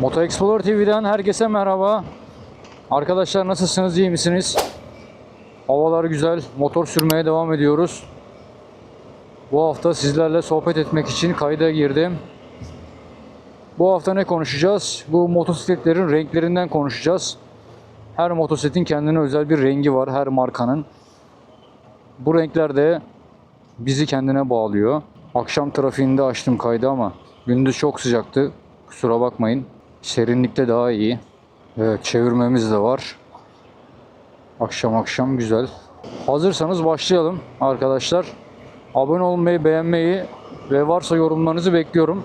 Moto Explorer TV'den herkese merhaba. Arkadaşlar nasılsınız, iyi misiniz? Havalar güzel, motor sürmeye devam ediyoruz. Bu hafta sizlerle sohbet etmek için kayda girdim. Bu hafta ne konuşacağız? Bu motosikletlerin renklerinden konuşacağız. Her motosikletin kendine özel bir rengi var, her markanın. Bu renkler de bizi kendine bağlıyor. Akşam trafiğinde açtım kaydı ama gündüz çok sıcaktı. Kusura bakmayın. Serinlikte daha iyi. Evet, çevirmemiz de var. Akşam akşam güzel. Hazırsanız başlayalım arkadaşlar. Abone olmayı, beğenmeyi ve varsa yorumlarınızı bekliyorum.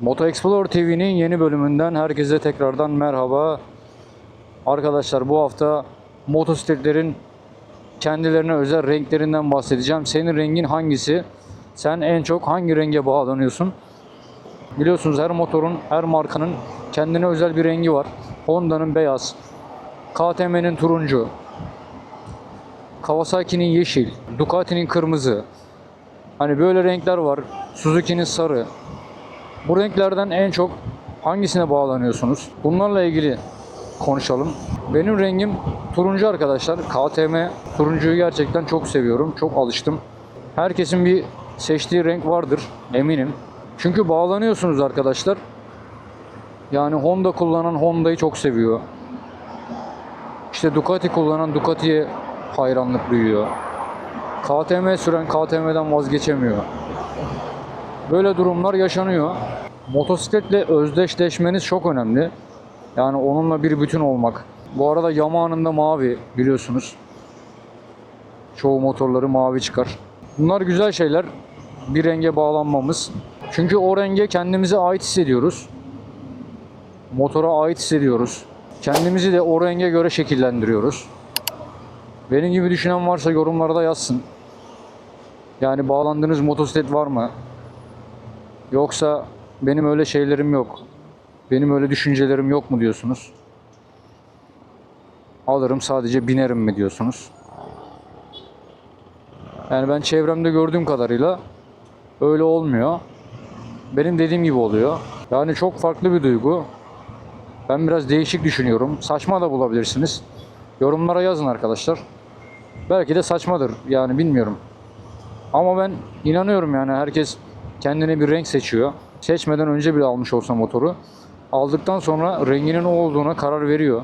Moto Explorer TV'nin yeni bölümünden herkese tekrardan merhaba. Arkadaşlar bu hafta motosikletlerin kendilerine özel renklerinden bahsedeceğim. Senin rengin hangisi? Sen en çok hangi renge bağlanıyorsun? Biliyorsunuz her motorun, her markanın kendine özel bir rengi var. Honda'nın beyaz, KTM'nin turuncu, Kawasaki'nin yeşil, Ducati'nin kırmızı. Hani böyle renkler var. Suzuki'nin sarı. Bu renklerden en çok hangisine bağlanıyorsunuz? Bunlarla ilgili konuşalım. Benim rengim turuncu arkadaşlar. KTM turuncuyu gerçekten çok seviyorum. Çok alıştım. Herkesin bir seçtiği renk vardır eminim. Çünkü bağlanıyorsunuz arkadaşlar. Yani Honda kullanan Honda'yı çok seviyor. İşte Ducati kullanan Ducati'ye hayranlık duyuyor. KTM süren KTM'den vazgeçemiyor. Böyle durumlar yaşanıyor. Motosikletle özdeşleşmeniz çok önemli. Yani onunla bir bütün olmak. Bu arada Yamaha'nın da mavi biliyorsunuz. Çoğu motorları mavi çıkar. Bunlar güzel şeyler. Bir renge bağlanmamız. Çünkü o renge kendimize ait hissediyoruz. Motora ait hissediyoruz. Kendimizi de o renge göre şekillendiriyoruz. Benim gibi düşünen varsa yorumlarda yazsın. Yani bağlandığınız motosiklet var mı? Yoksa benim öyle şeylerim yok. Benim öyle düşüncelerim yok mu diyorsunuz? Alırım sadece binerim mi diyorsunuz? Yani ben çevremde gördüğüm kadarıyla öyle olmuyor. Benim dediğim gibi oluyor. Yani çok farklı bir duygu. Ben biraz değişik düşünüyorum. Saçma da bulabilirsiniz. Yorumlara yazın arkadaşlar. Belki de saçmadır. Yani bilmiyorum. Ama ben inanıyorum yani herkes kendine bir renk seçiyor. Seçmeden önce bile almış olsa motoru. Aldıktan sonra renginin o olduğuna karar veriyor.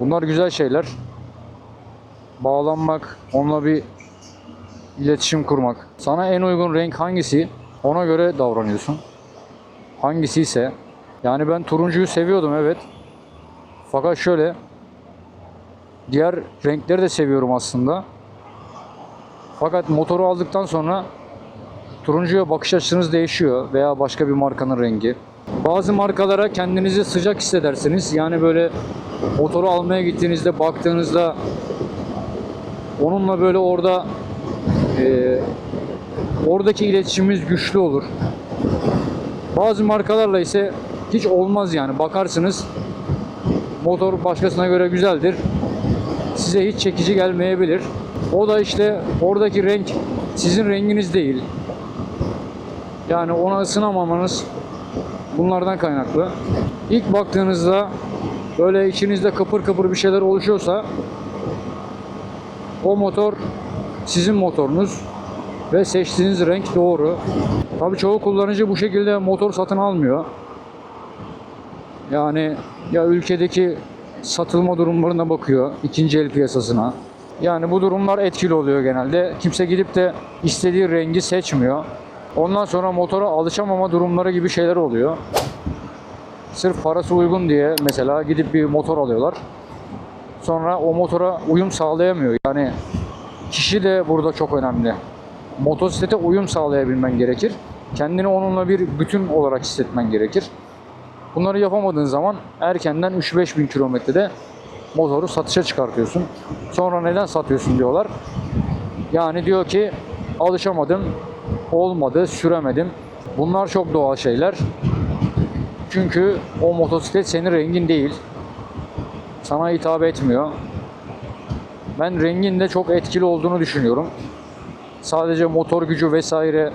Bunlar güzel şeyler. Bağlanmak, onunla bir iletişim kurmak. Sana en uygun renk hangisi? Ona göre davranıyorsun. Hangisi ise. Yani ben turuncuyu seviyordum evet. Fakat şöyle diğer renkleri de seviyorum aslında. Fakat motoru aldıktan sonra turuncuya bakış açınız değişiyor veya başka bir markanın rengi. Bazı markalara kendinizi sıcak hissedersiniz. Yani böyle motoru almaya gittiğinizde baktığınızda onunla böyle orada e, oradaki iletişimimiz güçlü olur. Bazı markalarla ise hiç olmaz yani. Bakarsınız motor başkasına göre güzeldir. Size hiç çekici gelmeyebilir. O da işte oradaki renk sizin renginiz değil. Yani ona ısınamamanız bunlardan kaynaklı. İlk baktığınızda böyle içinizde kıpır kıpır bir şeyler oluşuyorsa o motor sizin motorunuz ve seçtiğiniz renk doğru. Tabii çoğu kullanıcı bu şekilde motor satın almıyor. Yani ya ülkedeki satılma durumlarına bakıyor ikinci el piyasasına. Yani bu durumlar etkili oluyor genelde. Kimse gidip de istediği rengi seçmiyor. Ondan sonra motora alışamama durumları gibi şeyler oluyor. Sırf parası uygun diye mesela gidip bir motor alıyorlar. Sonra o motora uyum sağlayamıyor. Yani kişi de burada çok önemli. Motosiklete uyum sağlayabilmen gerekir. Kendini onunla bir bütün olarak hissetmen gerekir. Bunları yapamadığın zaman erkenden 3-5 bin kilometrede motoru satışa çıkartıyorsun. Sonra neden satıyorsun diyorlar. Yani diyor ki alışamadım, olmadı, süremedim. Bunlar çok doğal şeyler. Çünkü o motosiklet senin rengin değil. Sana hitap etmiyor. Ben rengin de çok etkili olduğunu düşünüyorum. Sadece motor gücü vesaire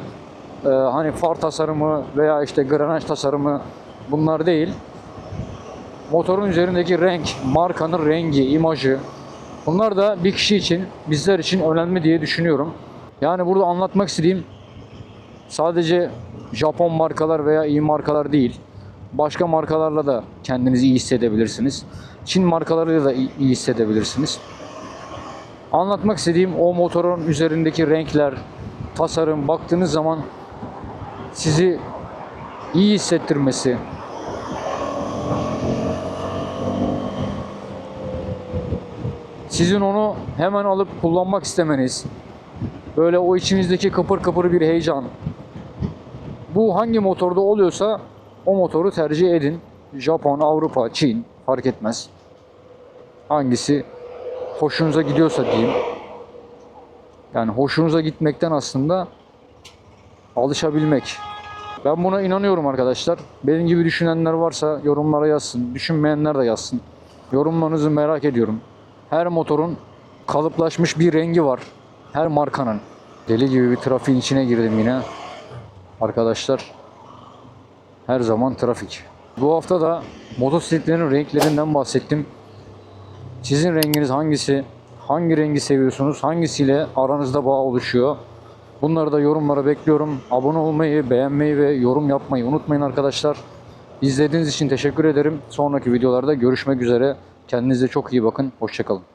e, hani far tasarımı veya işte granaj tasarımı bunlar değil. Motorun üzerindeki renk, markanın rengi, imajı bunlar da bir kişi için, bizler için önemli diye düşünüyorum. Yani burada anlatmak istediğim sadece Japon markalar veya iyi markalar değil. Başka markalarla da kendinizi iyi hissedebilirsiniz. Çin markalarıyla da iyi hissedebilirsiniz. Anlatmak istediğim o motorun üzerindeki renkler, tasarım baktığınız zaman sizi iyi hissettirmesi, sizin onu hemen alıp kullanmak istemeniz, böyle o içinizdeki kıpır kıpır bir heyecan. Bu hangi motorda oluyorsa o motoru tercih edin. Japon, Avrupa, Çin fark etmez. Hangisi hoşunuza gidiyorsa diyeyim. Yani hoşunuza gitmekten aslında alışabilmek. Ben buna inanıyorum arkadaşlar. Benim gibi düşünenler varsa yorumlara yazsın. Düşünmeyenler de yazsın. Yorumlarınızı merak ediyorum. Her motorun kalıplaşmış bir rengi var. Her markanın. Deli gibi bir trafiğin içine girdim yine. Arkadaşlar her zaman trafik. Bu hafta da motosikletlerin renklerinden bahsettim. Sizin renginiz hangisi? Hangi rengi seviyorsunuz? Hangisiyle aranızda bağ oluşuyor? Bunları da yorumlara bekliyorum. Abone olmayı, beğenmeyi ve yorum yapmayı unutmayın arkadaşlar. İzlediğiniz için teşekkür ederim. Sonraki videolarda görüşmek üzere. Kendinize çok iyi bakın. Hoşçakalın.